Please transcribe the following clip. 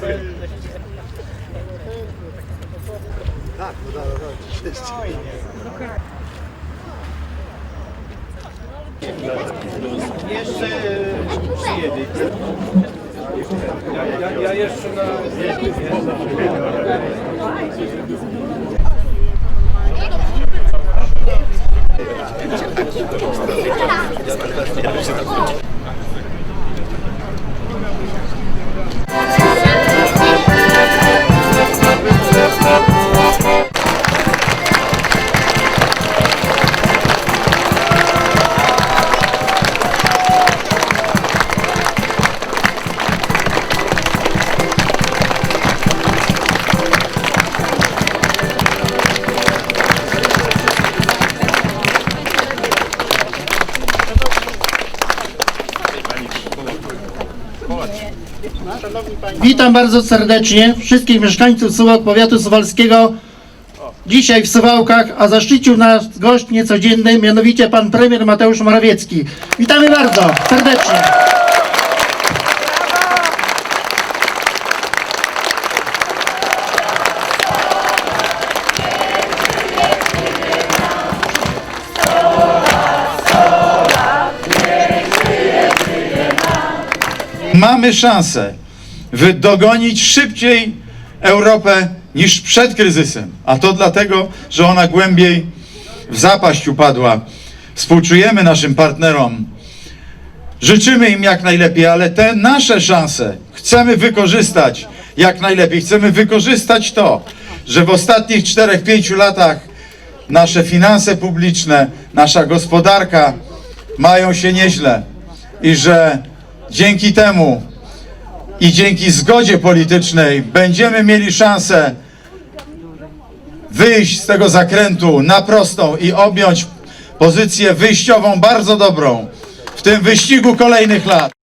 Tak, no dobra, dobra, oczywiście. Jeszcze przyjedzie. Ja, ja jeszcze na... Ja się Witam bardzo serdecznie wszystkich mieszkańców Suwałk Powiatu Suwalskiego. Dzisiaj w Suwałkach, a zaszczycił nas gość niecodzienny, mianowicie pan premier Mateusz Morawiecki. Witamy bardzo serdecznie. Mamy szansę dogonić szybciej Europę niż przed kryzysem. A to dlatego, że ona głębiej w zapaść upadła. Współczujemy naszym partnerom. Życzymy im jak najlepiej, ale te nasze szanse chcemy wykorzystać jak najlepiej. Chcemy wykorzystać to, że w ostatnich 4-5 latach nasze finanse publiczne, nasza gospodarka mają się nieźle i że dzięki temu i dzięki zgodzie politycznej będziemy mieli szansę wyjść z tego zakrętu na prostą i objąć pozycję wyjściową bardzo dobrą w tym wyścigu kolejnych lat.